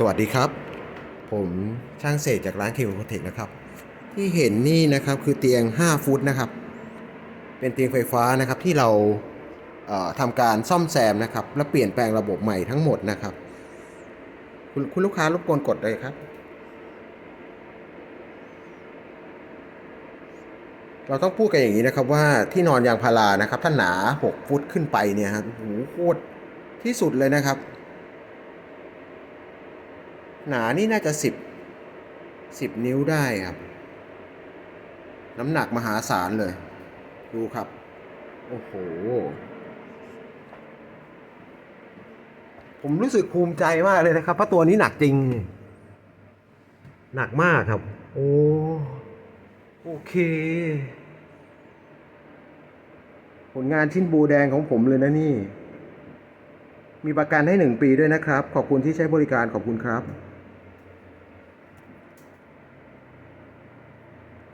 สวัสดีครับ ผมช่างเศษจากร้านเคโคเทคนะครับ ที่เห็นนี่นะครับคือเตียง 5 ฟุตนะครับ เป็นเตียงไฟฟ้านะครับที่เราเอ่อทำการซ่อมแซมนะครับ และเปลี่ยนแปลงระบบใหม่ทั้งหมดนะครับ คุณคุณลูกค้ารบกวนกดเลยครับ เราต้องพูดกันอย่างนี้นะครับว่าที่นอนยางพารานะครับถ้าหนา 6 ฟุตขึ้นไปเนี่ยครับโอ้โหโคตรที่สุดเลยนะครับ หนานี่น่าจะสิบสิบนิ้วได้ครับ น้ำหนักมหาศาลเลย ดูครับ โอ้โห ผมรู้สึกภูมิใจมากเลยนะครับเพราะตัวนี้หนักจริง หนักมากครับ โอ้โอเค ผลงานชิ้นบูแดงของผมเลยนะนี่ มีประกันให้หนึ่งปีด้วยนะครับ ขอบคุณที่ใช้บริการขอบคุณครับ